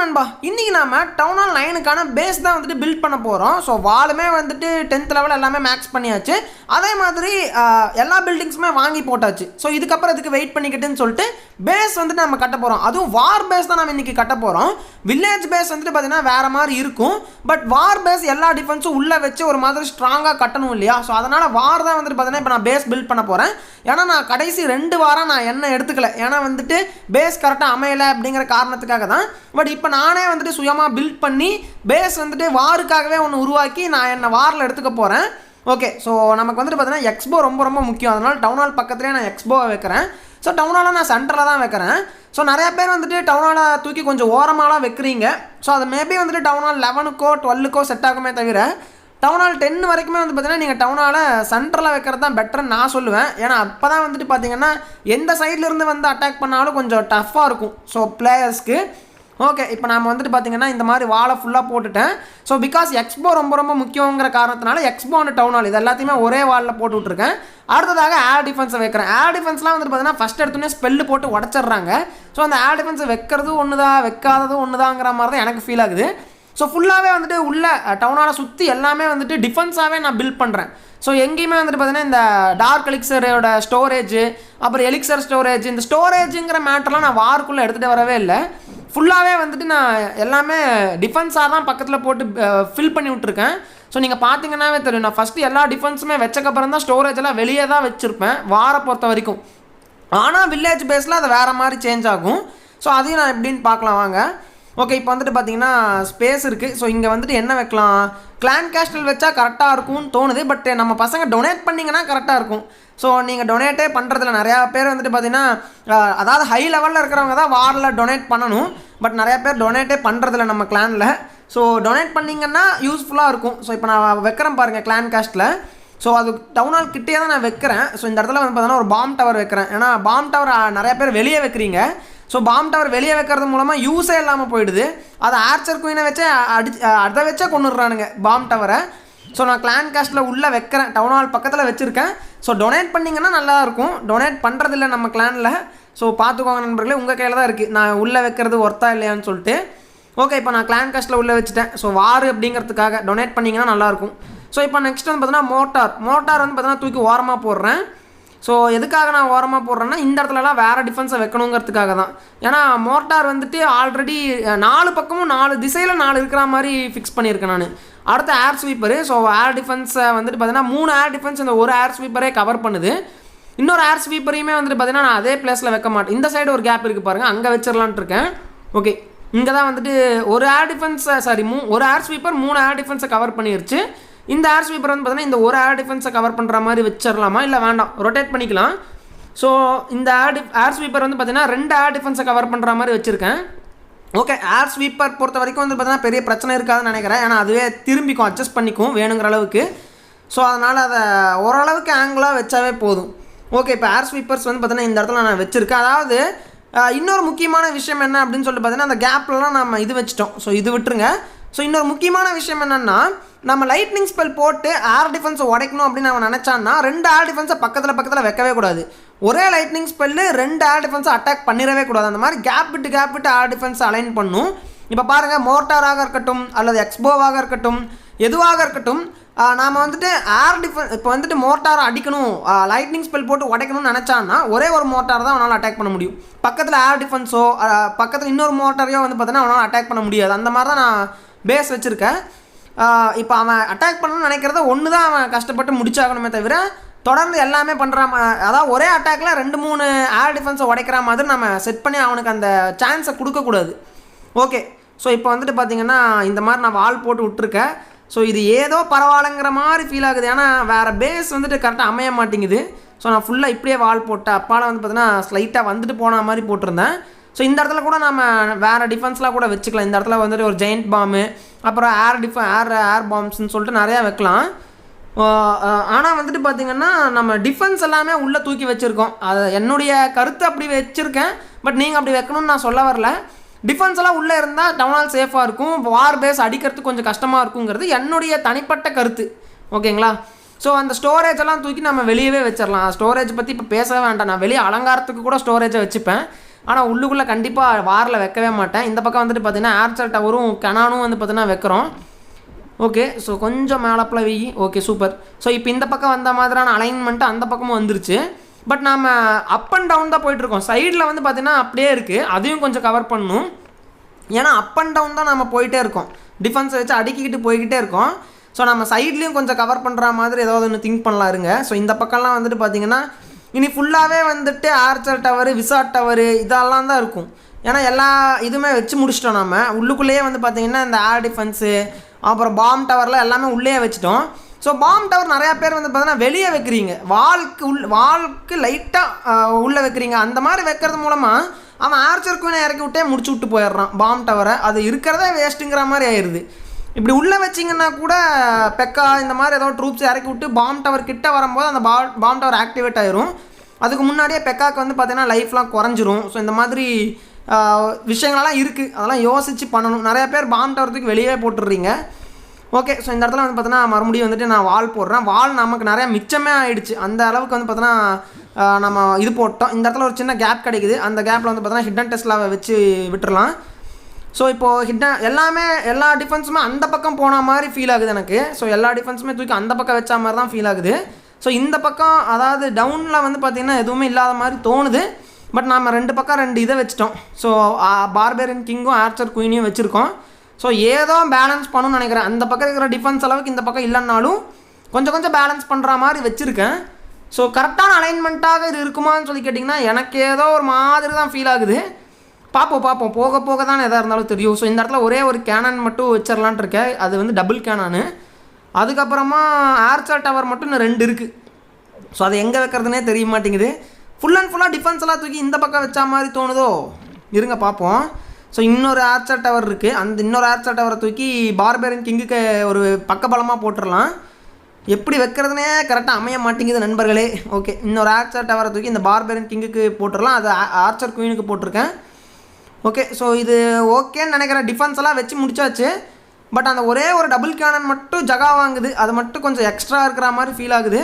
வணக்கம் நண்பா இன்னைக்கு நாம டவுன் ஹால் நைனுக்கான பேஸ் தான் வந்துட்டு பில்ட் பண்ண போகிறோம் ஸோ வாலுமே வந்துட்டு டென்த் லெவல் எல்லாமே மேக்ஸ் பண்ணியாச்சு. அதே மாதிரி எல்லா பில்டிங்ஸுமே வாங்கி போட்டாச்சு. ஸோ இதுக்கப்புறம் இதுக்கு வெயிட் பண்ணிக்கிட்டுன்னு சொல்லிட்டு பேஸ் வந்துட்டு நம்ம கட்ட போகிறோம் அதுவும் வார் பேஸ் தான் நம்ம இன்னைக்கு கட்ட போகிறோம் வில்லேஜ் பேஸ் வந்துட்டு பார்த்தீங்கன்னா வேறு மாதிரி இருக்கும். பட் வார் பேஸ் எல்லா டிஃபென்ஸும் உள்ளே வச்சு ஒரு மாதிரி ஸ்ட்ராங்காக கட்டணும் இல்லையா? ஸோ அதனால் வார் தான் வந்துட்டு பார்த்தீங்கன்னா இப்போ நான் பேஸ் பில்ட் பண்ண போகிறேன் ஏன்னா நான் கடைசி ரெண்டு வாரம் நான் என்ன எடுத்துக்கல. ஏன்னா வந்துட்டு பேஸ் கரெக்டாக அமையலை அப்படிங்கிற காரணத்துக்காக தான். பட் இப்போ நானே வந்துட்டு சுயமாக பில்ட் பண்ணி பேஸ் வந்துட்டு வாருக்காகவே ஒன்று உருவாக்கி நான் என்னை வாரில் எடுத்துக்க போகிறேன் ஓகே ஸோ நமக்கு வந்துட்டு பார்த்தீங்கன்னா எக்ஸ்போ ரொம்ப ரொம்ப முக்கியம். அதனால் டவுன் ஹால் பக்கத்துலேயே நான் எக்ஸ்போவை வைக்கிறேன். ஸோ டவுன் ஹாலை நான் சென்டரில் தான் வைக்கிறேன். ஸோ நிறையா பேர் வந்துட்டு டவுன் ஹாலை தூக்கி கொஞ்சம் ஓரமாலாம் வைக்கிறீங்க. ஸோ அது மேபி வந்துட்டு டவுன் ஹால் லெவனுக்கோ டுவெல்லுக்கோ செட் ஆகுமே தவிர டவுன் ஹால் டென் வரைக்குமே வந்து பார்த்தீங்கன்னா நீங்கள் டவுன் ஹாலை சென்டரில் வைக்கிறது தான் பெட்டர்னு நான் சொல்லுவேன். ஏன்னா அப்போ தான் வந்துட்டு பார்த்தீங்கன்னா எந்த சைட்லேருந்து வந்து அட்டாக் பண்ணாலும் கொஞ்சம் டஃப்பாக இருக்கும். ஸோ பிளேயர்ஸ்க்கு ஓகே இப்போ நம்ம வந்துட்டு பார்த்தீங்கன்னா இந்த மாதிரி வாழை ஃபுல்லாக போட்டுட்டேன். ஸோ பிகாஸ் எக்ஸ்போ ரொம்ப ரொம்ப முக்கியங்கிற காரணத்தினால எக்ஸ்போ அண்ட் டவுன் ஹால் இது எல்லாத்தையுமே ஒரே வாலில் போட்டு விட்ருக்கேன் அடுத்ததாக ஏர் டிஃபென்ஸை வைக்கிறேன். ஏர் டிஃபென்ஸ்லாம் வந்துட்டு பார்த்தீங்கன்னா ஃபஸ்ட் எடுத்தோடனே ஸ்பெல்லு போட்டு உடச்சிட்றாங்க. ஸோ அந்த ஏர் டிஃபென்ஸை வைக்கிறது ஒன்று தான் வைக்காததும் ஒன்று தாங்கிற மாதிரி தான் எனக்கு ஃபீல் ஆகுது. ஸோ ஃபுல்லாகவே வந்துட்டு உள்ள டவுனால சுற்றி எல்லாமே வந்துட்டு டிஃபென்ஸாகவே நான் பில்ட் பண்ணுறேன் ஸோ எங்கேயுமே வந்துட்டு பார்த்தீங்கன்னா இந்த டார்க் எலிக்சரோட ஸ்டோரேஜ் அப்புறம் எலிக்சர் ஸ்டோரேஜ் இந்த ஸ்டோரேஜுங்கிற மேட்டர்லாம் நான் வாருக்குள்ளே எடுத்துகிட்டு வரவே இல்லை. ஃபுல்லாகவே வந்துட்டு நான் எல்லாமே டிஃபென்ஸாக தான் பக்கத்தில் போட்டு ஃபில் பண்ணி விட்ருக்கேன் ஸோ நீங்கள் பார்த்தீங்கன்னாவே தெரியும். நான் ஃபஸ்ட்டு எல்லா டிஃபென்ஸுமே வச்சக்கப்புறம் தான் ஸ்டோரேஜ் எல்லாம் வெளியே தான் வச்சுருப்பேன் வாரை பொறுத்த வரைக்கும். ஆனால் வில்லேஜ் பேஸில் அது வேறு மாதிரி சேஞ்ச் ஆகும். ஸோ அதையும் நான் எப்படின்னு பார்க்கலாம் வாங்க. ஓகே இப்போ வந்துட்டு பார்த்தீங்கன்னா ஸ்பேஸ் இருக்குது ஸோ இங்கே வந்துட்டு என்ன வைக்கலாம்? கிளான் கேஸ்டல் வச்சா கரெக்டாக இருக்கும்னு தோணுது. பட் நம்ம பசங்க டொனேட் பண்ணிங்கன்னா கரெக்டாக இருக்கும். ஸோ நீங்கள் டொனேட்டே பண்ணுறதுல நிறையா பேர் வந்துட்டு பார்த்தீங்கன்னா அதாவது ஹை லெவலில் இருக்கிறவங்க தான் வாரில் டொனேட் பண்ணணும். பட் நிறையா பேர் டொனேட்டே பண்ணுறதில்ல நம்ம கிளானில் ஸோ டொனேட் பண்ணிங்கன்னா யூஸ்ஃபுல்லாக இருக்கும். ஸோ இப்போ நான் வைக்கிறேன் பாருங்கள் கிளான் காஸ்ட்டில் ஸோ அது டவுன் ஹால் கிட்டே தான் நான் வைக்கிறேன். ஸோ இந்த இடத்துல வந்து பார்த்தீங்கன்னா ஒரு பாம் டவர் வைக்கிறேன். ஏன்னா பாம் டவர் நிறைய பேர் வெளியே வைக்கிறீங்க. ஸோ பாம் டவர் வெளியே வைக்கிறது மூலமாக யூஸே இல்லாமல் போயிடுது. அதை ஆர்ச்சர் குயினை வச்சே அடி அதை வச்சே கொண்டுடுறானுங்க பாம் டவரை ஸோ நான் கிளான் காஸ்ட்டில் உள்ளே வைக்கிறேன். டவுன் ஹால் பக்கத்தில் வச்சுருக்கேன். ஸோ டொனேட் பண்ணிங்கன்னா நல்லா இருக்கும். டொனேட் பண்ணுறதில்ல நம்ம கிளானில் ஸோ பார்த்துக்கோங்க நண்பர்களே உங்கள் கையில் தான் இருக்குது நான் உள்ளே வைக்கிறது ஒர்த்தா இல்லையான்னு சொல்லிட்டு. ஓகே இப்போ நான் கிளான் காஸ்ட்டில் உள்ளே வச்சுட்டேன். ஸோ வாரு அப்படிங்கிறதுக்காக டொனேட் பண்ணிங்கன்னா நல்லாயிருக்கும் ஸோ இப்போ நெக்ஸ்ட் வந்து பார்த்தீங்கன்னா மோட்டார் மோட்டார் வந்து பார்த்தீங்கன்னா தூக்கி ஓரமாக போடுறேன். ஸோ எதுக்காக நான் ஓரமாக போடுறேன்னா இந்த இடத்துலலாம் வேறு டிஃபென்ஸை வைக்கணுங்கிறதுக்காக தான். ஏன்னா மோட்டார் வந்துட்டு ஆல்ரெடி நாலு பக்கமும் நாலு திசையில் நாலு இருக்கிற மாதிரி ஃபிக்ஸ் பண்ணியிருக்கேன் நான். அடுத்த ஏர் ஸ்வீப்பரு ஸோ ஏர் டிஃபென்ஸை வந்துட்டு பார்த்தீங்கன்னா மூணு ஏர் டிஃபென்ஸ் இந்த ஒரு ஏர் ஸ்வீப்பரே கவர் பண்ணுது. இன்னொரு ஏர் ஸ்வீப்பரையுமே வந்துட்டு பார்த்தீங்கன்னா நான் அதே பிளேஸில் வைக்க மாட்டேன். இந்த சைடு ஒரு கேப் இருக்குது பாருங்கள் அங்கே வச்சிடலான்ட்டு இருக்கேன். ஓகே இங்கே தான் வந்துட்டு ஒரு ஏர் டிஃபென்ஸை சாரி மூ ஒரு ஏர் ஸ்வீப்பர் மூணு ஏர் டிஃபென்ஸை கவர் பண்ணிருச்சு. இந்த ஏர் ஸ்வீப்பர் வந்து பார்த்தீங்கன்னா இந்த ஒரு ஏர் டிஃபென்ஸை கவர் பண்ணுற மாதிரி வச்சிடலாமா இல்லை வேண்டாம். ரொட்டேட் பண்ணிக்கலாம். ஸோ இந்த ஏர் டி ஏர் ஸ்வீப்பர் வந்து பார்த்தீங்கன்னா ரெண்டு ஏர் டிஃபென்ஸை கவர் பண்ணுற மாதிரி வச்சுருக்கேன். ஓகே ஏர் ஸ்வீப்பர் பொறுத்த வரைக்கும் வந்து பார்த்தீங்கன்னா பெரிய பிரச்சனை இருக்காதுன்னு நினைக்கிறேன். ஏன்னா அதுவே திரும்பிக்கும் அட்ஜஸ்ட் பண்ணிக்கும் வேணுங்கிற அளவுக்கு. ஸோ அதனால் அதை ஓரளவுக்கு ஆங்கிளாக வச்சாவே போதும். ஓகே இப்போ ஏர் ஸ்வீப்பர்ஸ் வந்து பார்த்தீங்கன்னா இந்த இடத்துல நான் வச்சுருக்கேன். அதாவது இன்னொரு முக்கியமான விஷயம் என்ன அப்படின்னு சொல்லிட்டு பார்த்தீங்கன்னா அந்த கேப்லலாம் நம்ம இது வச்சிட்டோம். ஸோ இது விட்டுருங்க. ஸோ இன்னொரு முக்கியமான விஷயம் என்னென்னா நம்ம லைட்னிங் ஸ்பெல் போட்டு ஏர் டிஃபென்ஸை உடைக்கணும் அப்படின்னு அவன் நினச்சான்னா ரெண்டு ஏர் டிஃபென்ஸை பக்கத்தில் பக்கத்தில் வைக்கவே கூடாது. ஒரே லைட்னிங் ஸ்பெல்லு ரெண்டு ஏர் டிஃபென்ஸை அட்டாக் பண்ணிடவே கூடாது. அந்த மாதிரி கேப் விட்டு கேப் விட்டு ஏர் டிஃபென்ஸை அலைன் பண்ணும். இப்போ பாருங்கள் மோட்டாராக இருக்கட்டும் அல்லது எக்ஸ்போவாக இருக்கட்டும் எதுவாக இருக்கட்டும் நாம் வந்துட்டு ஏர் டிஃபென் இப்போ வந்துட்டு மோட்டாரை அடிக்கணும் லைட்னிங் ஸ்பெல் போட்டு உடைக்கணும்னு நினச்சான்னா ஒரே ஒரு மோட்டார் தான் அவனால் அட்டாக் பண்ண முடியும். பக்கத்தில் ஏர் டிஃபென்ஸோ பக்கத்தில் இன்னொரு மோட்டாரையோ வந்து பார்த்தீங்கன்னா அவனால் அட்டாக் பண்ண முடியாது. அந்த மாதிரி தான் நான் பேஸ் வச்சுருக்கேன். இப்போ அவன் அட்டாக் பண்ணணும்னு நினைக்கிறத ஒன்று தான் அவன் கஷ்டப்பட்டு முடிச்சாகணுமே தவிர தொடர்ந்து எல்லாமே பண்ணுற அதாவது ஒரே அட்டாக்ல ரெண்டு மூணு ஏர் டிஃபென்ஸை உடைக்கிற மாதிரி நம்ம செட் பண்ணி அவனுக்கு அந்த சான்ஸை கொடுக்கக்கூடாது ஓகே ஸோ இப்போ வந்துட்டு பார்த்தீங்கன்னா இந்த மாதிரி நான் வால் போட்டு விட்ருக்கேன் ஸோ இது ஏதோ பரவாயில்லைங்கிற மாதிரி ஃபீல் ஆகுது. ஏன்னா வேறு பேஸ் வந்துட்டு கரெக்டாக அமைய மாட்டேங்குது. ஸோ நான் ஃபுல்லாக இப்படியே வால் போட்டேன். அப்பால வந்து பார்த்தீங்கன்னா ஸ்லைட்டாக வந்துட்டு போன மாதிரி போட்டிருந்தேன். ஸோ இந்த இடத்துல கூட நம்ம வேறு டிஃபென்ஸ்லாம் கூட வச்சுக்கலாம். இந்த இடத்துல வந்துட்டு ஒரு ஜெயிண்ட் பாம்பு அப்புறம் ஏர் டிஃப ஏர் ஏர் பாம்ப்ஸ்னு சொல்லிட்டு நிறையா வைக்கலாம். ஆனால் வந்துட்டு பார்த்திங்கன்னா நம்ம டிஃபென்ஸ் எல்லாமே உள்ளே தூக்கி வச்சுருக்கோம். அது என்னுடைய கருத்து அப்படி வச்சுருக்கேன். பட் நீங்கள் அப்படி வைக்கணும்னு நான் சொல்ல வரல. டிஃபென்ஸ் எல்லாம் உள்ளே இருந்தால் டவுனால் சேஃபாக இருக்கும். வார் பேஸ் அடிக்கிறதுக்கு கொஞ்சம் கஷ்டமாக இருக்குங்கிறது என்னுடைய தனிப்பட்ட கருத்து. ஓகேங்களா? ஸோ அந்த ஸ்டோரேஜ் எல்லாம் தூக்கி நம்ம வெளியவே வச்சிடலாம் ஸ்டோரேஜ் பற்றி இப்போ பேசவே வேண்டாம். நான் வெளியே அலங்காரத்துக்கு கூட ஸ்டோரேஜை வச்சுப்பேன். ஆனால் உள்ளுக்குள்ளே கண்டிப்பாக வாரில் வைக்கவே மாட்டேன். இந்த பக்கம் வந்துட்டு பார்த்தீங்கன்னா ஏர்செல் டவரும் கெனானும் வந்து பார்த்தீங்கன்னா வைக்கிறோம். ஓகே ஸோ கொஞ்சம் மேலப்பில் வெயி ஓகே சூப்பர் ஸோ இப்போ இந்த பக்கம் வந்த மாதிரியான அலைன்மெண்ட்டு அந்த பக்கமும் வந்துருச்சு. பட் நாம் அப் அண்ட் டவுன் தான் போயிட்டுருக்கோம் சைடில் வந்து பார்த்தீங்கன்னா அப்படியே இருக்குது அதையும் கொஞ்சம் கவர் பண்ணணும் ஏன்னா அப் அண்ட் டவுன் தான் நம்ம போயிட்டே இருக்கோம். டிஃபென்ஸை வச்சு அடுக்கிக்கிட்டு போய்கிட்டே இருக்கோம். ஸோ நம்ம சைட்லேயும் கொஞ்சம் கவர் பண்ணுற மாதிரி ஏதாவது ஒன்று திங்க் பண்ணலாம் இருங்க. ஸோ இந்த பக்கம்லாம் வந்துட்டு பார்த்தீங்கன்னா இனி ஃபுல்லாகவே வந்துட்டு ஆர்ச்சர் டவர் விசா டவர் இதெல்லாம் தான் இருக்கும். ஏன்னா எல்லா இதுவுமே வச்சு முடிச்சிட்டோம் நம்ம உள்ளுக்குள்ளேயே வந்து பார்த்தீங்கன்னா இந்த ஏர் டிஃபென்ஸு அப்புறம் பாம் டவர்லாம் எல்லாமே உள்ளே வச்சுட்டோம். ஸோ பாம் டவர் நிறையா பேர் வந்து பார்த்தீங்கன்னா வெளியே வைக்கிறீங்க. வால்க்கு உள் வால்க்கு லைட்டாக உள்ளே வைக்கிறீங்க. அந்த மாதிரி வைக்கிறது மூலமாக அவன் ஆர்ச்சர் குயினை இறக்கி விட்டே முடிச்சு விட்டு போயிடுறான். பாம் டவரை அது இருக்கிறதே வேஸ்ட்டுங்கிற மாதிரி ஆயிடுது இப்படி உள்ளே வச்சிங்கன்னா கூட பெக்கா இந்த மாதிரி ஏதோ ட்ரூப்ஸ் இறக்கி விட்டு பாம் டவர் கிட்ட வரும்போது அந்த பா பாம் டவர் ஆக்டிவேட் ஆயிரும். அதுக்கு முன்னாடியே பெக்காக்கு வந்து பார்த்திங்கன்னா லைஃப்லாம் குறைஞ்சிரும். ஸோ இந்த மாதிரி விஷயங்கள்லாம் இருக்குது அதெல்லாம் யோசித்து பண்ணணும். நிறைய பேர் பாம் டவரத்துக்கு வெளியே போட்டுடுறீங்க. ஓகே ஸோ இந்த இடத்துல வந்து பார்த்தீங்கன்னா மறுபடியும் வந்துட்டு நான் வால் போடுறேன். வால் நமக்கு நிறையா மிச்சமே ஆகிடுச்சு அந்த அளவுக்கு வந்து பார்த்தீங்கன்னா நம்ம இது போட்டோம். இந்த இடத்துல ஒரு சின்ன கேப் கிடைக்குது. அந்த கேப்பில் வந்து பார்த்தீங்கன்னா ஹிடன் டெஸ்ட்லாவை வச்சு விட்டுறலாம். ஸோ இப்போது ஹிட்டன் எல்லாமே எல்லா டிஃபென்ஸுமே அந்த பக்கம் போன மாதிரி ஃபீல் ஆகுது எனக்கு. ஸோ எல்லா டிஃபென்ஸுமே தூக்கி அந்த பக்கம் வச்ச மாதிரி தான் ஃபீல் ஆகுது. ஸோ இந்த பக்கம் அதாவது டவுனில் வந்து பார்த்திங்கன்னா எதுவுமே இல்லாத மாதிரி தோணுது. பட் நாம் ரெண்டு பக்கம் ரெண்டு இதை வச்சிட்டோம். ஸோ பார்பேரியன் கிங்கும் ஆர்ச்சர் குயினையும் வச்சுருக்கோம். ஸோ ஏதோ பேலன்ஸ் பண்ணணும்னு நினைக்கிறேன். அந்த பக்கம் இருக்கிற டிஃபென்ஸ் அளவுக்கு இந்த பக்கம் இல்லைன்னாலும் கொஞ்சம் கொஞ்சம் பேலன்ஸ் பண்ணுற மாதிரி வச்சுருக்கேன். ஸோ கரெக்டான அலைன்மெண்ட்டாக இது இருக்குமான்னு சொல்லி கேட்டிங்கன்னா எனக்கு ஏதோ ஒரு மாதிரி தான் ஃபீல் ஆகுது. பார்ப்போம் பார்ப்போம் போக போக தான் எதாக இருந்தாலும் தெரியும். ஸோ இந்த இடத்துல ஒரே ஒரு கேனான் மட்டும் வச்சிடலான் இருக்கேன். அது வந்து டபுள் கேனானு அதுக்கப்புறமா ஆர்ச்சர் டவர் மட்டும் இன்னும் ரெண்டு இருக்குது ஸோ அதை எங்கே வைக்கிறதுனே தெரிய மாட்டேங்குது. ஃபுல் அண்ட் ஃபுல்லாக டிஃபென்ஸ்லாம் தூக்கி இந்த பக்கம் வச்சா மாதிரி தோணுதோ? இருங்க பார்ப்போம் ஸோ இன்னொரு ஆர்ச்சர் டவர் இருக்குது அந்த இன்னொரு ஆர்ச்சர் டவரை தூக்கி பார்பேரன் கிங்குக்கு ஒரு பக்கபலமாக போட்டுடலாம் எப்படி வைக்கிறதுனே கரெக்டாக அமைய மாட்டேங்குது நண்பர்களே. ஓகே இன்னொரு ஆர்ச்சர் டவரை தூக்கி இந்த பார்பேரன் கிங்குக்கு போட்டுடலாம் அது ஆர்ச்சர் குயினுக்கு போட்டிருக்கேன். ஓகே ஸோ இது ஓகேன்னு நினைக்கிறேன். டிஃபென்ஸ் எல்லாம் வச்சு முடிச்சாச்சு. பட் அந்த ஒரே ஒரு டபுள் கேனன் மட்டும் ஜகா வாங்குது. அது மட்டும் கொஞ்சம் எக்ஸ்ட்ரா இருக்கிற மாதிரி ஃபீல் ஆகுது.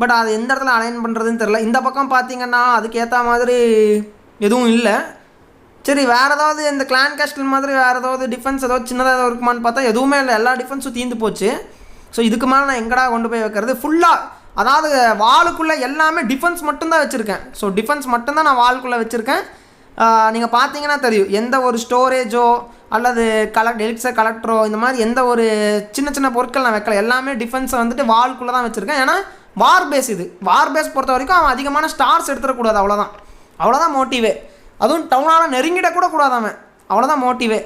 பட் அது எந்த இடத்துல அலைன் பண்ணுறதுன்னு தெரில இந்த பக்கம் பார்த்தீங்கன்னா அதுக்கேற்ற மாதிரி எதுவும் இல்லை. சரி வேறு ஏதாவது இந்த கிளான் கேஸ்டல் மாதிரி வேறு ஏதாவது டிஃபென்ஸ் ஏதாவது சின்னதாக ஏதாவது இருக்குமான்னு பார்த்தா எதுவுமே இல்லை. எல்லா டிஃபென்ஸும் தீர்ந்து போச்சு. ஸோ இதுக்கு மேலே நான் எங்கடா கொண்டு போய் வைக்கிறது? ஃபுல்லாக அதாவது வாளுக்குள்ளே எல்லாமே டிஃபென்ஸ் மட்டும்தான் வச்சுருக்கேன். ஸோ டிஃபென்ஸ் மட்டும்தான் நான் வாளுக்குள்ளே வச்சுருக்கேன். நீங்கள் பார்த்தீங்கன்னா தெரியும். எந்த ஒரு ஸ்டோரேஜோ அல்லது கலெக்ட் எலிக்ஸர் கலெக்டரோ இந்த மாதிரி எந்த ஒரு சின்ன சின்ன பொருட்கள் நான் வைக்கல. எல்லாமே டிஃபென்ஸை வந்துட்டு வால்குள்ளே தான் வச்சுருக்கேன். ஏன்னா வார் பேஸ் இது. வார் பேஸ் பொறுத்த வரைக்கும் அவன் அதிகமான ஸ்டார்ஸ் எடுத்துடக்கூடாது அவ்வளோதான் அவ்வளோதான் மோட்டிவே அதுவும் டவுனால் நெருங்கிடக்கூட கூடாது அவன். அவ்வளோதான் மோட்டிவே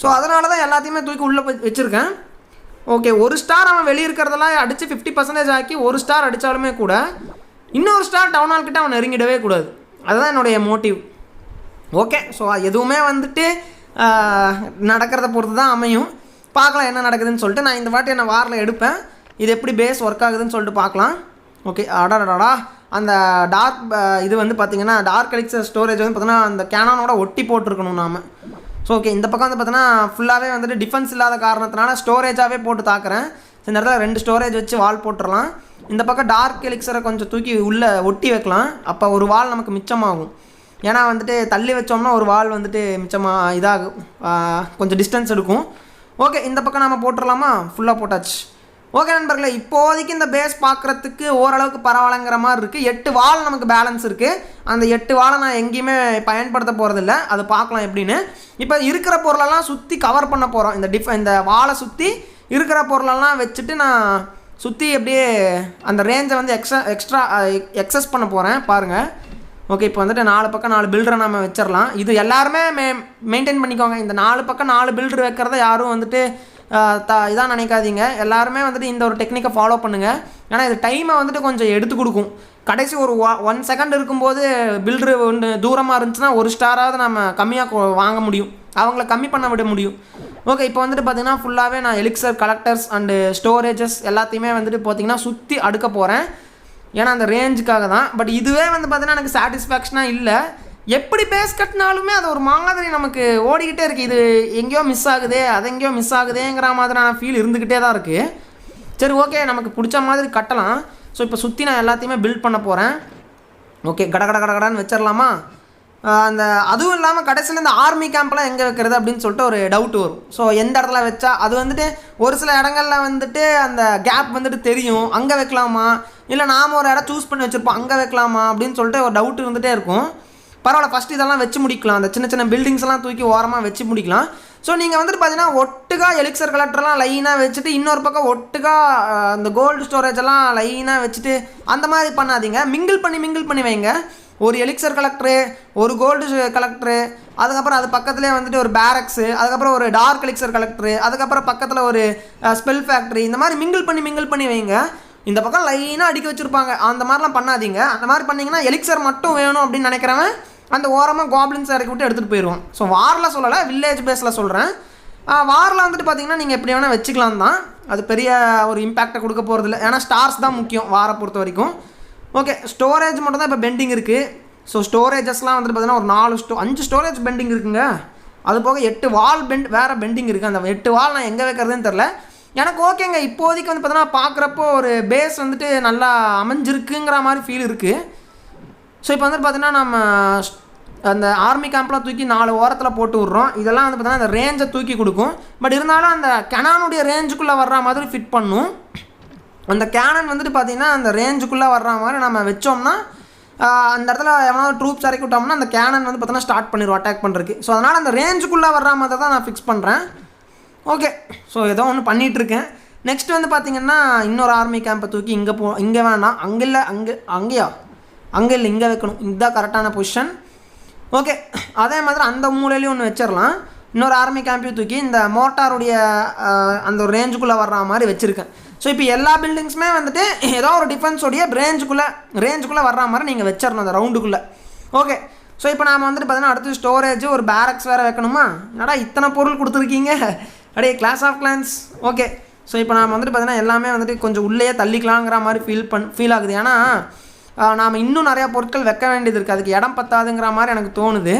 ஸோ அதனால தான் எல்லாத்தையுமே தூக்கி உள்ளே வச்சுருக்கேன். ஓகே ஒரு ஸ்டார் அவன் வெளியே இருக்கிறதெல்லாம் அடித்து ஃபிஃப்டி பர்சன்டேஜ் ஆக்கி ஒரு ஸ்டார் அடித்தாலுமே கூட இன்னொரு ஸ்டார் டவுன் கிட்ட அவன் நெருங்கிடவே கூடாது. அதுதான் என்னுடைய மோட்டிவ் ஓகே ஸோ எதுவுமே வந்துட்டு நடக்கிறத பொறுத்து தான் அமையும். பார்க்கலாம் என்ன நடக்குதுன்னு சொல்லிட்டு நான் இந்த வாட்டி என்ன வாரில் எடுப்பேன். இது எப்படி பேஸ் ஒர்க் ஆகுதுன்னு சொல்லிட்டு பார்க்கலாம். ஓகே அடாடாடா அந்த டார்க் இது வந்து பார்த்திங்கன்னா டார்க் எலிக்சர் ஸ்டோரேஜ் வந்து பார்த்தீங்கன்னா அந்த கேனானோட ஒட்டி போட்டிருக்கணும் நாம. ஸோ ஓகே இந்த பக்கம் வந்து பார்த்தீங்கன்னா ஃபுல்லாகவே வந்துட்டு டிஃபென்ஸ் இல்லாத காரணத்தினால ஸ்டோரேஜாகவே போட்டு தாக்குறேன். இந்த இடத்துல ரெண்டு ஸ்டோரேஜ் வச்சு வால் போட்டுடலாம் இந்த பக்கம் டார்க் எலிக்சரை கொஞ்சம் தூக்கி உள்ளே ஒட்டி வைக்கலாம். அப்போ ஒரு வால் நமக்கு மிச்சமாகும். ஏன்னா வந்துட்டு தள்ளி வச்சோம்னா ஒரு வால் வந்துட்டு மிச்சமாக இதாகும் கொஞ்சம் டிஸ்டன்ஸ் எடுக்கும். ஓகே இந்த பக்கம் நம்ம போட்டுடலாமா ஃபுல்லாக போட்டாச்சு. ஓகே நண்பர்களே இப்போதைக்கு இந்த பேஸ் பார்க்குறதுக்கு ஓரளவுக்கு பரவாயில்லங்கிற மாதிரி இருக்குது எட்டு வால் நமக்கு பேலன்ஸ் இருக்குது அந்த எட்டு வாழை நான் எங்கேயுமே பயன்படுத்த போகிறதில்ல அது பார்க்கலாம் எப்படின்னு. இப்போ இருக்கிற பொருளெல்லாம் சுற்றி கவர் பண்ண போகிறோம் இந்த டிஃப் இந்த வாழை சுற்றி இருக்கிற பொருளெல்லாம் வச்சுட்டு நான் சுற்றி அப்படியே அந்த ரேஞ்சை வந்து எக்ஸ்ட்ரா எக்ஸ்ட்ரா எக்ஸஸ் பண்ண போகிறேன் பாருங்கள் ஓகே இப்போ வந்துட்டு நாலு பக்கம் நாலு பில்டரை நம்ம வச்சிடலாம் இது எல்லாருமே மெ மெயின்டைன் பண்ணிக்கோங்க. இந்த நாலு பக்கம் நாலு பில்டர் வைக்கிறத யாரும் வந்துட்டு த இதாக நினைக்காதீங்க. எல்லாருமே வந்துட்டு இந்த ஒரு டெக்னிக்கை ஃபாலோ பண்ணுங்கள் ஏன்னா இது டைமை வந்துட்டு கொஞ்சம் எடுத்து கொடுக்கும். கடைசி ஒரு ஒன் செகண்ட் இருக்கும்போது பில்டரு ஒன்று தூரமாக இருந்துச்சுன்னா ஒரு ஸ்டாராவது நம்ம கம்மியாக வாங்க முடியும். அவங்கள கம்மி பண்ண விட முடியும். ஓகே இப்போ வந்துட்டு பார்த்தீங்கன்னா ஃபுல்லாகவே நான் எலிக்சர் கலெக்டர்ஸ் அண்டு ஸ்டோரேஜஸ் எல்லாத்தையுமே வந்துட்டு பார்த்தீங்கன்னா சுற்றி அடுக்க போகிறேன் ஏன்னா அந்த ரேஞ்சுக்காக தான். பட் இதுவே வந்து பார்த்தீங்கன்னா எனக்கு சாட்டிஸ்ஃபேக்ஷனாக இல்லை. எப்படி பேஸ் கட்டினாலுமே அது ஒரு மாதிரி நமக்கு ஓடிக்கிட்டே இருக்குது இது எங்கேயோ மிஸ் ஆகுதே அது எங்கேயோ மிஸ் ஆகுதேங்கிற மாதிரியான ஃபீல் இருந்துக்கிட்டே தான் இருக்குது சரி ஓகே நமக்கு பிடிச்ச மாதிரி கட்டலாம். ஸோ இப்போ சுற்றி நான் எல்லாத்தையுமே பில்ட் பண்ண போகிறேன் ஓகே கட கட கட கடன்னு வச்சிடலாமா அந்த அதுவும் இல்லாமல் கடைசியில் இந்த ஆர்மி கேம்ப்லாம் எங்கே வைக்கிறது அப்படின்னு சொல்லிட்டு ஒரு டவுட் வரும். ஸோ எந்த இடத்துல வச்சா அது வந்துட்டு ஒரு சில இடங்கள்ல வந்துட்டு அந்த கேப் வந்துட்டு தெரியும். அங்கே வைக்கலாமா? இல்லை நாம் ஒரு இடம் சூஸ் பண்ணி வச்சுருப்போம். அங்கே வைக்கலாமா அப்படின்னு சொல்லிட்டு ஒரு டவுட் இருந்துகிட்டே இருக்கும். பரவாயில்ல ஃபஸ்ட் இதெல்லாம் வச்சு முடிக்கலாம். அந்த சின்ன சின்ன பில்டிங்ஸ் எல்லாம் தூக்கி ஓரமாக வச்சு முடிக்கலாம். ஸோ நீங்கள் வந்துட்டு பார்த்தீங்கன்னா ஒட்டுக்கா எலிக்சர் கலெக்டர்லாம் லைனாக வச்சுட்டு இன்னொரு பக்கம் ஒட்டுக்கா அந்த கோல்டு ஸ்டோரேஜ் எல்லாம் லைனாக வச்சுட்டு அந்த மாதிரி பண்ணாதீங்க. மிங்கிள் பண்ணி மிங்கிள் பண்ணி வைங்க. ஒரு எலிக்சர் கலெக்டரு ஒரு கோல்டு கலெக்டரு அதுக்கப்புறம் அது பக்கத்துலேயே வந்துட்டு ஒரு பேரக்ஸு அதுக்கப்புறம் ஒரு டார்க் எலிக்சர் கலெக்டரு அதுக்கப்புறம் பக்கத்தில் ஒரு ஸ்பெல் ஃபேக்ட்ரி இந்த மாதிரி மிங்கிள் பண்ணி மிங்கிள் பண்ணி வைங்க. இந்த பக்கம் லைனாக அடிக்க வச்சுருப்பாங்க. அந்த மாதிரிலாம் பண்ணாதீங்க. அந்த மாதிரி பண்ணிங்கன்னா எலிக்சர் மட்டும் வேணும் அப்படின்னு நினைக்கிறவன் அந்த ஓரமாக காப்ளின்ஸ் இறக்கி விட்டு எடுத்துகிட்டு போயிடுவோம் ஸோ வாரில் சொல்லலை வில்லேஜ் பேஸில் சொல்கிறேன் வாரில் வந்துட்டு பார்த்தீங்கன்னா நீங்கள் எப்படி வேணால் வச்சுக்கலாம் தான். அது பெரிய ஒரு இம்பேக்டை கொடுக்க போகிறதில்ல ஏன்னா ஸ்டார்ஸ் தான் முக்கியம் வாரை பொறுத்த வரைக்கும். ஓகே ஸ்டோரேஜ் மட்டும் தான் இப்போ பெண்டிங் இருக்குது ஸோ ஸ்டோரேஜஸ்லாம் வந்துட்டு பார்த்தீங்கன்னா ஒரு நாலு ஸ்டோ அஞ்சு ஸ்டோரேஜ் பெண்டிங் இருக்குங்க. அது போக எட்டு வால் பெண்ட் வேறு பெண்டிங் இருக்குது அந்த எட்டு வால் நான் எங்கே வைக்கிறதுன்னு தெரில எனக்கு ஓகேங்க. இப்போதைக்கு வந்து பார்த்தோன்னா பார்க்குறப்போ ஒரு பேஸ் வந்துட்டு நல்லா அமைஞ்சிருக்குங்கிற மாதிரி ஃபீல் இருக்குது ஸோ இப்போ வந்துட்டு பார்த்தீங்கன்னா நம்ம ஸ்- அந்த ஆர்மி கேம்ப்லாம் தூக்கி நாலு ஓரத்தில் போட்டு விட்றோம். இதெல்லாம் வந்து பார்த்தீங்கன்னா அந்த ரேஞ்சை தூக்கி கொடுக்கும். பட் இருந்தாலும் அந்த கெனானுடைய ரேஞ்சுக்குள்ளே வர்ற மாதிரி ஃபிட் பண்ணும். அந்த கேனன் வந்துட்டு பார்த்தீங்கன்னா அந்த ரேஞ்சுக்குள்ளே வர்ற மாதிரி நம்ம வச்சோம்னா அந்த இடத்துல எவனாவது ட்ரூப்ஸ் இறக்கி விட்டோம்னா அந்த கேனன் வந்து பார்த்தோன்னா ஸ்டார்ட் பண்ணிடுவோம் அட்டாக் பண்ணுறதுக்கு ஸோ அதனால் அந்த ரேஞ்சுக்குள்ளே வர்ற மாதிரி தான் நான் ஃபிக்ஸ் பண்ணுறேன் ஓகே ஸோ ஏதோ ஒன்று பண்ணிகிட்ருக்கேன் நெக்ஸ்ட் வந்து பார்த்தீங்கன்னா இன்னொரு ஆர்மி கேம்பை தூக்கி இங்கே போ இங்கே வேணாம். அங்கே இல்லை அங்கே அங்கேயா? அங்கே இல்லை இங்கே வைக்கணும். இதுதான் கரெக்டான பொசிஷன் ஓகே அதே மாதிரி அந்த மூலையிலையும் ஒன்று வச்சிடலாம் இன்னொரு ஆர்மி கேம்பையும் தூக்கி இந்த மோட்டாருடைய அந்த ஒரு ரேஞ்சுக்குள்ளே வர்ற மாதிரி வச்சுருக்கேன். ஸோ இப்போ எல்லா பில்டிங்ஸுமே வந்துட்டு ஏதோ ஒரு டிஃபென்ஸோடைய ரேஞ்சுக்குள்ளே ரேஞ்சுக்குள்ளே வர்ற மாதிரி நீங்கள் வச்சிடணும் அந்த ரவுண்டுக்குள்ளே ஓகே ஸோ இப்போ நாம் வந்துட்டு பார்த்தீங்கன்னா அடுத்து ஸ்டோரேஜ் ஒரு பேரக்ஸ் வேறு வைக்கணுமா? என்னடா இத்தனை பொருள் கொடுத்துருக்கீங்க? அடே clash of clans okay so இப்போ நம்ம வந்துட்டு பார்த்தீங்கன்னா எல்லாமே வந்துட்டு கொஞ்சம் உள்ளேயே தள்ளிக்கலாங்கிற மாதிரி ஃபீல் பண் ஃபீல் ஆகுது. ஏன்னா நாம் இன்னும் நிறையா பொருட்கள் வைக்க வேண்டியது இருக்குது அதுக்கு இடம் பத்தாதுங்கிற மாதிரி எனக்கு தோணுது.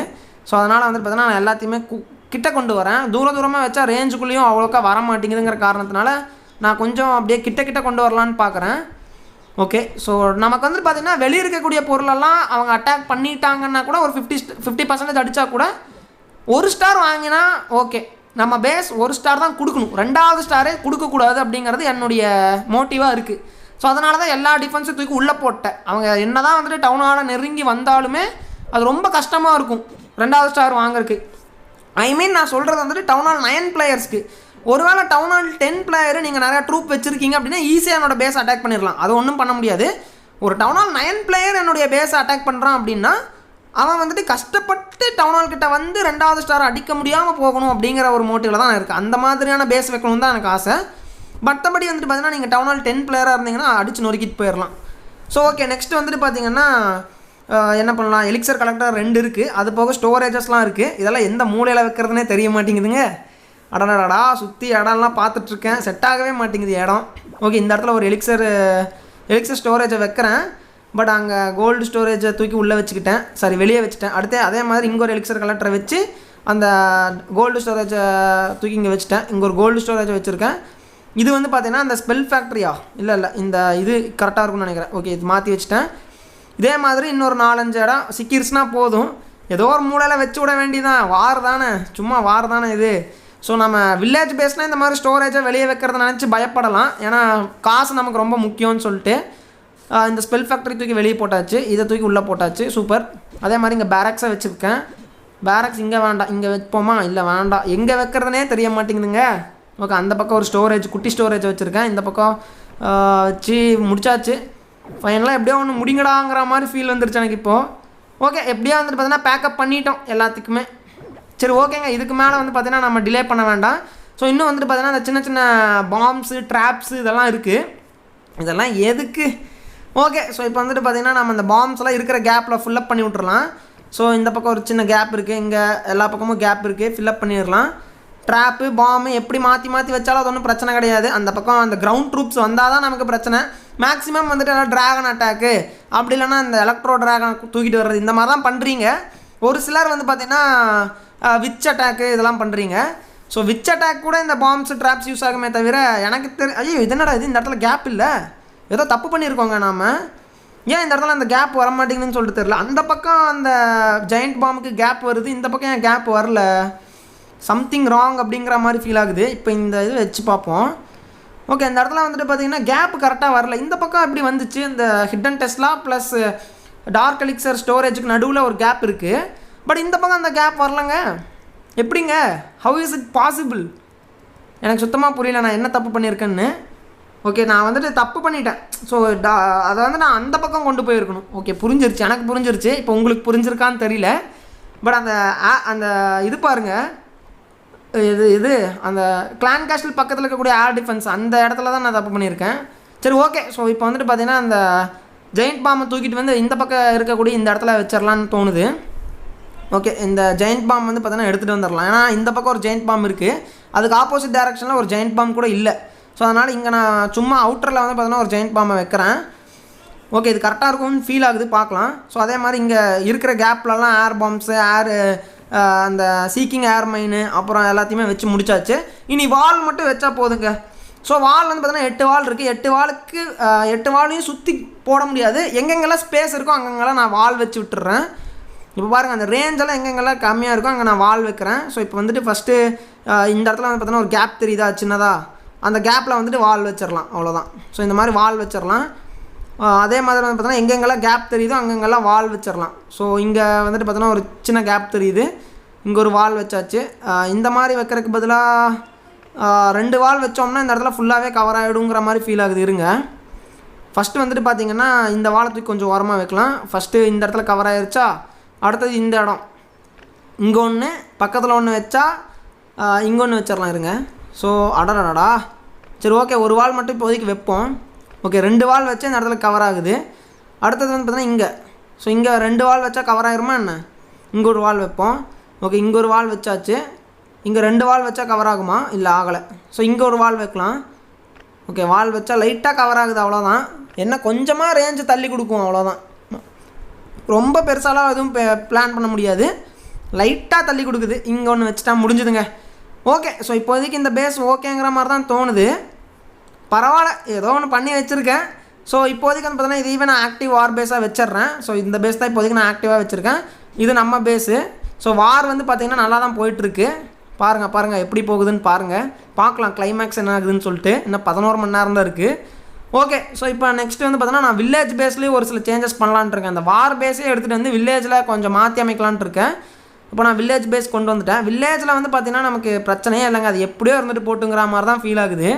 ஸோ அதனால் வந்துட்டு பார்த்தீங்கன்னா நான் எல்லாத்தையுமே கு- கிட்ட கொண்டு வரேன். தூர தூரமாக வச்சா ரேஞ்சுக்குள்ளேயும் அவ்வளோக்கா வர மாட்டேங்குதுங்கிற காரணத்தினால நான் கொஞ்சம் அப்படியே கிட்ட கிட்ட கொண்டு வரலான்னு பார்க்குறேன் ஓகே ஸோ நமக்கு வந்து பார்த்தீங்கன்னா வெளியே இருக்கக்கூடிய பொருளெல்லாம் அவங்க அட்டாக் பண்ணிட்டாங்கன்னா கூட ஒரு ஃபிஃப்டி ஃபிஃப்டி பர்சன்டேஜ் அடித்தா கூட ஒரு ஸ்டார் வாங்கினா ஓகே நம்ம பேஸ் ஒரு ஸ்டார் தான் கொடுக்கணும். ரெண்டாவது ஸ்டாரே கொடுக்கக்கூடாது அப்படிங்கிறது என்னுடைய மோட்டிவாக இருக்குது ஸோ அதனால தான் எல்லா டிஃபென்ஸும் தூக்கி உள்ளே போட்டேன். அவங்க என்ன தான் வந்துட்டு டவுனால் நெருங்கி வந்தாலுமே அது ரொம்ப கஷ்டமாக இருக்கும். ரெண்டாவது ஸ்டார் வாங்குறதுக்கு. ஐ மீன் நான் சொல்கிறது வந்துட்டு டவுனால் நயன் நைன் பிளேயர்ஸ்க்கு ஒருவேளை டவுனால் டென் பிளேயர் நீங்கள் நிறையா ட்ரூப் வச்சுருக்கீங்க அப்படின்னா ஈஸியாக என்னோட பேஸ் அட்டாக் பண்ணிடலாம் அது ஒன்றும் பண்ண முடியாது. ஒரு டவுனால் நயன் நைன் பிளேயர் என்னுடைய பேஸை அட்டாக் பண்ணுறான் அப்படின்னா அவன் வந்துட்டு கஷ்டப்பட்டு டவுன் கிட்ட வந்து ரெண்டாவது ஸ்டார் அடிக்க முடியாமல் போகணும் அப்படிங்கிற ஒரு மோட்டிவில் தான் இருக்குது அந்த மாதிரியான பேஸ் வைக்கணும் தான் எனக்கு ஆசை. மற்றபடி வந்துட்டு பார்த்தீங்கன்னா நீங்கள் டவுன் ஹால் டென் பிளேயராக இருந்தீங்கன்னா அடிச்சு நொறுக்கிட்டு போயிடலாம் ஸோ ஓகே நெக்ஸ்ட் வந்துட்டு பார்த்தீங்கன்னா என்ன பண்ணலாம்? எலிக்சர் கலெக்டர் ரெண்டு இருக்குது அது போக ஸ்டோரேஜஸ்லாம் இருக்குது இதெல்லாம் எந்த மூலையில் வைக்கிறதுனே தெரிய மாட்டேங்குதுங்க. அடடடா சுற்றி இடம்லாம் பார்த்துட்ருக்கேன் செட் ஆகவே மாட்டேங்குது இடம். ஓகே இந்த இடத்துல ஒரு எலிக்சர் எலிக்சர் ஸ்டோரேஜை வைக்கிறேன். பட் அங்கே கோல்டு ஸ்டோரேஜை தூக்கி உள்ளே வச்சுக்கிட்டேன். சாரி வெளியே வச்சுட்டேன். அடுத்து அதே மாதிரி இங்கே ஒரு எலிக்சர் கலெக்டரை வச்சு அந்த கோல்டு ஸ்டோரேஜை தூக்கி இங்கே வச்சுட்டேன். இங்கே ஒரு கோல்டு ஸ்டோரேஜை வச்சுருக்கேன். இது வந்து பார்த்தீங்கன்னா அந்த ஸ்பெல் ஃபேக்ட்ரியா இல்லை இல்லை இந்த இது கரெக்டாக இருக்கும்னு நினைக்கிறேன். ஓகே இது மாற்றி வச்சுட்டேன். இதே மாதிரி இன்னொரு நாலஞ்சு இடம். சிக்கிருச்சுனா போதும். ஏதோ ஒரு மூலையில் வச்சு விட வேண்டியதான் வார் தானே. சும்மா வார் தானே இது. ஸோ நம்ம வில்லேஜ் பேஸ்னால் இந்த மாதிரி ஸ்டோரேஜை வெளியே வைக்கிறத நினச்சி பயப்படலாம். ஏன்னா காசு நமக்கு ரொம்ப முக்கியம்னு சொல்லிட்டு. இந்த ஸ்பெல் ஃபேக்ட்ரி தூக்கி வெளியே போட்டாச்சு. இதை தூக்கி உள்ளே போட்டாச்சு. சூப்பர். அதே மாதிரி இங்கே பேரக்ஸை வச்சுருக்கேன். பேரக்ஸ் இங்கே வேண்டாம். இங்கே வைப்போமா? இல்லை வேண்டாம். எங்கே வைக்கிறதுனே தெரிய மாட்டேங்குதுங்க. ஓகே அந்த பக்கம் ஒரு ஸ்டோரேஜ் குட்டி ஸ்டோரேஜ் வச்சுருக்கேன். இந்த பக்கம் வச்சு முடிச்சாச்சு. ஃபைனலாக எப்படியோ ஒன்று முடிங்கடாங்கிற மாதிரி ஃபீல் வந்துருச்சு எனக்கு இப்போது ஓகே எப்படியோ வந்துட்டு பார்த்தீங்கன்னா பேக்கப் பண்ணிட்டோம் எல்லாத்துக்குமே. சரி ஓகேங்க. இதுக்கு மேலே வந்து பார்த்தீங்கன்னா நம்ம டிலே பண்ண வேண்டாம். ஸோ இன்னும் வந்துட்டு பார்த்தீங்கன்னா அந்த சின்ன சின்ன பாம்ஸு ட்ராப்ஸு இதெல்லாம் இருக்குது இதெல்லாம் எதுக்கு ஓகே ஸோ இப்போ வந்துட்டு பார்த்தீங்கன்னா நம்ம அந்த பாம்ஸ்லாம் இருக்கிற கேப்பில் ஃபில்லப் பண்ணி விட்றலாம் ஸோ இந்த பக்கம் ஒரு சின்ன கேப் இருக்குது இங்கே எல்லா பக்கமும் கேப் இருக்குது ஃபில்லப் பண்ணிடலாம். ட்ராப்பு பாம்பு எப்படி மாற்றி மாற்றி வச்சாலும் அது ஒன்றும் பிரச்சனை கிடையாது. அந்த பக்கம் அந்த கிரவுண்ட் ட்ரூப்ஸ் வந்தால் தான் நமக்கு பிரச்சனை. மேக்ஸிமம் வந்துட்டு எல்லாம் ட்ராகன் அட்டாக்கு அப்படி இல்லைனா இந்த எலக்ட்ரோ ட்ராகன் தூக்கிட்டு வர்றது இந்த மாதிரி தான் பண்ணுறீங்க ஒரு சிலர் வந்து பார்த்தீங்கன்னா விச் அட்டாக்கு இதெல்லாம் பண்ணுறீங்க ஸோ விச் அட்டாக் கூட இந்த பாம்ஸ் ட்ராப்ஸ் யூஸ் ஆகுமே தவிர எனக்கு தெரி ஐயோ இது என்னடா இது? இந்த இடத்துல கேப் இல்லை. ஏதோ தப்பு பண்ணியிருக்கோங்க நாம். ஏன் இந்த இடத்துல அந்த கேப் வர மாட்டேங்குதுன்னு சொல்லிட்டு தெரில அந்த பக்கம் அந்த ஜெயண்ட் பாம்புக்கு கேப் வருது. இந்த பக்கம் ஏன் கேப் வரல? சம்திங் ராங் அப்படிங்கிற மாதிரி ஃபீல் ஆகுது. இப்போ இந்த இது வச்சு பார்ப்போம். ஓகே இந்த இடத்துல வந்துட்டு பார்த்தீங்கன்னா கேப் கரெக்டாக வரல. இந்த பக்கம் எப்படி வந்துச்சு. இந்த ஹிட்டன் டெஸ்ட்லாம் ப்ளஸ் டார்க் எலிக்சர் ஸ்டோரேஜுக்கு நடுவில் ஒரு கேப் இருக்குது பட் இந்த பக்கம் அந்த கேப் வரலங்க. எப்படிங்க? ஹவு இஸ் இட் பாசிபிள் எனக்கு சுத்தமாக புரியல. நான் என்ன தப்பு பண்ணியிருக்கேன்னு. ஓகே நான் வந்துட்டு தப்பு பண்ணிட்டேன். ஸோ டா அதை வந்து நான் அந்த பக்கம் கொண்டு போயிருக்கணும். ஓகே புரிஞ்சிருச்சு. எனக்கு புரிஞ்சிருச்சு. இப்போ உங்களுக்கு புரிஞ்சிருக்கான்னு தெரியல. பட் அந்த ஆ- அந்த இது பாருங்கள் இது இது அந்த கிளான் கேஸ்டில் பக்கத்தில் இருக்கக்கூடிய ஏர் டிஃபென்ஸ் அந்த இடத்துல தான் நான் தப்பு பண்ணியிருக்கேன். சரி ஓகே ஸோ இப்போ வந்துட்டு பார்த்தீங்கன்னா அந்த ஜெயிண்ட் பாம்பை தூக்கிட்டு வந்து இந்த பக்கம் இருக்கக்கூடிய இந்த இடத்துல வச்சிடலான்னு தோணுது. ஓகே இந்த ஜெயிண்ட் பாம் வந்து பார்த்தீங்கன்னா எடுத்துகிட்டு வந்துடலாம் ஏன்னா இந்த பக்கம் ஒரு ஜெயிண்ட் பாம் இருக்குது அதுக்கு ஆப்போசிட் டேரக்ஷனில் ஒரு ஜெயிண்ட் பாம் கூட இல்லை. ஸோ அதனால் இங்கே நான் சும்மா அவுட்டரில் வந்து பார்த்தோன்னா ஒரு ஜெயின்ட் பாம்பை வைக்கிறேன். ஓகே இது கரெக்டாக இருக்கும்னு ஃபீல் ஆகுது பார்க்கலாம். ஸோ அதே மாதிரி இங்கே இருக்கிற கேப்லலாம் ஏர் பாம்ப்ஸு ஏர் அந்த சீக்கிங் ஏர் மைனு அப்புறம் எல்லாத்தையுமே வச்சு முடிச்சாச்சு. இனி வால் மட்டும் வச்சா போதுங்க. ஸோ வால் வந்து பார்த்தீங்கன்னா எட்டு வால் இருக்குது எட்டு வாளுக்கு எட்டு வாலையும் சுற்றி போட முடியாது. எங்கெங்கெல்லாம் ஸ்பேஸ் இருக்கோ அங்கங்கெல்லாம் நான் வால் வச்சு விட்டுறேன். இப்போ பாருங்கள் அந்த ரேஞ்செல்லாம் எங்கெங்கெல்லாம் கம்மியாக இருக்கோ அங்கே நான் வால் வைக்கிறேன். ஸோ இப்போ வந்துட்டு ஃபஸ்ட்டு இந்த இடத்துல வந்து பார்த்தீங்கன்னா ஒரு கேப் தெரியுதா? சின்னதாக அந்த கேப்பில் வந்துட்டு வால் வச்சிடலாம் அவ்வளோதான் ஸோ இந்த மாதிரி வால் வச்சிடலாம் அதே மாதிரி வந்து பார்த்தோன்னா எங்கெங்கெல்லாம் கேப் தெரியுதோ அங்கங்கெல்லாம் வால் வச்சிடலாம் ஸோ இங்கே வந்துட்டு பார்த்தோன்னா ஒரு சின்ன கேப் தெரியுது. இங்கே ஒரு வால் வச்சாச்சு. இந்த மாதிரி வைக்கிறதுக்கு பதிலாக ரெண்டு வால் வச்சோம்னா இந்த இடத்துல ஃபுல்லாகவே கவர் ஆகிடுங்கிற மாதிரி ஃபீல் ஆகுது. இருங்க. ஃபஸ்ட்டு வந்துட்டு பார்த்தீங்கன்னா இந்த வாலத்துக்கு கொஞ்சம் ஓரமாக வைக்கலாம். ஃபஸ்ட்டு இந்த இடத்துல கவர் ஆகிருச்சா அடுத்தது இந்த இடம். இங்கே ஒன்று பக்கத்தில் ஒன்று வச்சா இங்கே ஒன்று வச்சிடலாம் இருங்க. ஸோ அடடடா சரி ஓகே ஒரு வால் மட்டும் இப்போதைக்கு வைப்போம். ஓகே ரெண்டு வால் வச்சு இந்த இடத்துல கவர் ஆகுது. அடுத்தது வந்து பார்த்தீங்கன்னா இங்கே. ஸோ இங்கே ரெண்டு வால் வச்சா கவர் ஆகிருமா என்ன? இங்கே ஒரு வால் வைப்போம். ஓகே இங்கே ஒரு வால் வச்சாச்சு. இங்கே ரெண்டு வால் வச்சா கவர் ஆகுமா? இல்லை ஆகலை. ஸோ இங்கே ஒரு வால் வைக்கலாம். ஓகே வால் வச்சா லைட்டாக கவர் ஆகுது அவ்வளோதான் என்ன கொஞ்சமாக ரேஞ்சு தள்ளி கொடுக்கும் அவ்வளோதான் ரொம்ப பெருசாலாம் எதுவும் பிளான் பண்ண முடியாது. லைட்டாக தள்ளி கொடுக்குது. இங்கே ஒன்று வச்சுட்டா முடிஞ்சுதுங்க. ஓகே ஸோ இப்போதைக்கு இந்த பேஸ் ஓகேங்கிற மாதிரி தான் தோணுது. பரவாயில்ல ஏதோ ஒன்று பண்ணி வச்சுருக்கேன். ஸோ இப்போதைக்கு வந்து பார்த்தீங்கன்னா இது நான் ஆக்டிவ் வார் பேஸாக வச்சிட்றேன். ஸோ இந்த பேஸ் தான் இப்போதைக்கு நான் ஆக்டிவாக வச்சுருக்கேன். இது நம்ம பேஸு ஸோ வார் வந்து பார்த்திங்கன்னா நல்லா தான் போயிட்டுருக்கு. பாருங்கள் பாருங்கள் எப்படி போகுதுன்னு பாருங்கள் பார்க்கலாம் கிளைமேக்ஸ் என்ன ஆகுதுன்னு சொல்லிட்டு. இன்னும் பதினோரு மணி நேரம் தான் இருக்குது ஓகே ஸோ இப்போ நெக்ஸ்ட் வந்து பார்த்தீங்கன்னா நான் வில்லேஜ் பேஸ்லேயும் ஒரு சில சேஞ்சஸ் பண்ணலான்ட்டு இருக்கேன். அந்த வார் பேஸே எடுத்துகிட்டு வந்து வில்லேஜில் கொஞ்சம் மாற்றி அமைக்கலான்ட்டு இருக்கேன். இப்போ நான் வில்லேஜ் பேஸ் கொண்டு வந்துட்டேன். வில்லேஜில் வந்து பார்த்தீங்கன்னா நமக்கு பிரச்சனையே இல்லைங்க. அது எப்படியோ இருந்துட்டு போட்டுங்கிற மாதிரி தான் ஃபீல் ஆகுது.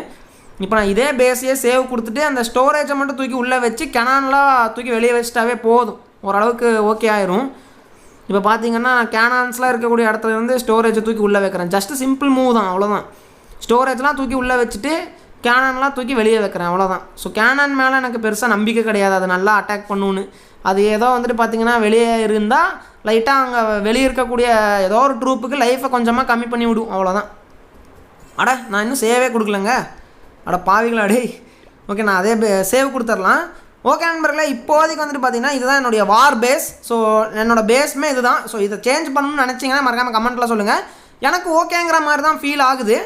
இப்போ நான் இதே பேஸையே சேவ் கொடுத்துட்டு அந்த ஸ்டோரேஜை மட்டும் தூக்கி உள்ளே வச்சு கெனான்லாம் தூக்கி வெளியே வச்சிட்டாவே போதும். ஓரளவுக்கு ஓகே ஆயிரும். இப்போ பார்த்தீங்கன்னா கேனான்ஸ்லாம் இருக்கக்கூடிய இடத்துல இருந்து ஸ்டோரேஜை தூக்கி உள்ளே வைக்கிறேன். ஜஸ்ட் சிம்பிள் மூவ் தான் அவ்வளோதான் ஸ்டோரேஜ்லாம் தூக்கி உள்ளே வச்சுட்டு கேனான்லாம் தூக்கி வெளியே வைக்கிறேன் அவ்வளோதான் ஸோ கேனான் மேலே எனக்கு பெருசாக நம்பிக்கை கிடையாது. அது நல்லா அட்டாக் பண்ணுன்னு. அது ஏதோ வந்துட்டு பார்த்தீங்கன்னா வெளியே இருந்தால் லைட்டாக அங்கே வெளியே இருக்கக்கூடிய ஏதோ ஒரு ட்ரூப்புக்கு லைஃப்பை கொஞ்சமாக கம்மி பண்ணி விடும். அவ்வளோதான் அட நான் இன்னும் சேவே கொடுக்கலங்க. அட பாவிங்களா டேய். ஓகே நான் அதே சேவ் கொடுத்துர்லாம் ஓகே நண்பர்களே இப்போதைக்கு வந்துட்டு பார்த்தீங்கன்னா இதுதான் என்னுடைய வார் பேஸ் ஸோ என்னோட பேஸ்மே இதுதான். ஸோ இதை சேஞ்ச் பண்ணணும்னு நினச்சிங்கன்னா மறக்காமல் கமெண்ட்டில் சொல்லுங்கள் எனக்கு ஓகேங்கிற மாதிரி தான் ஃபீல் ஆகுது.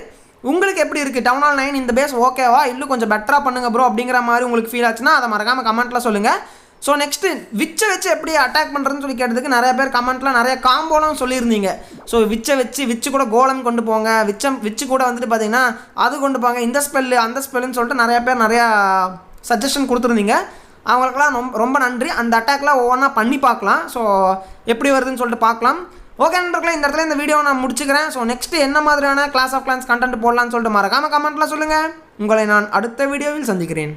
உங்களுக்கு எப்படி இருக்குது டவுன் ஹால் நைன் இந்த பேஸ் ஓகேவா இன்னும் கொஞ்சம் பெட்டராக பண்ணுங்க ப்ரோ அப்படிங்கிற மாதிரி உங்களுக்கு ஃபீல் ஆச்சுன்னா அதை மறக்காமல் கமெண்ட்டில் சொல்லுங்கள் ஸோ நெக்ஸ்ட்டு விச்சை வச்சு எப்படி அட்டாக் பண்ணுறதுன்னு சொல்லி கேட்டதுக்கு நிறைய பேர் கமெண்ட்டில் நிறைய காம்போலாம் சொல்லியிருந்தீங்க. ஸோ விச்சை வச்சு விச்சு கூட கோலம் கொண்டு போங்க. விச்சம் விச்சு கூட வந்துட்டு பார்த்தீங்கன்னா அது கொண்டு போங்க. இந்த ஸ்பெல்லு அந்த ஸ்பெல்லுன்னு சொல்லிட்டு நிறைய பேர் நிறையா சஜஷன் கொடுத்துருந்தீங்க. அவங்களுக்கெல்லாம் ரொம்ப ரொம்ப நன்றி. அந்த அட்டாக்லாம் ஒவ்வொன்றா பண்ணி பார்க்கலாம். ஸோ எப்படி வருதுன்னு சொல்லிட்டு பார்க்கலாம். ஓகே நண்பர்களே இந்த இடத்துல இந்த வீடியோ நான் முடிச்சுக்கிறேன். ஸோ நெக்ஸ்ட் என்ன மாதிரியான கிளாஸ் ஆஃப் கிளான்ஸ் கண்டென்ட் போடலாம்னு சொல்லிட்டு மறக்காம கமெண்ட்டில் சொல்லுங்கள் உங்களை நான் அடுத்த வீடியோவில் சந்திக்கிறேன்.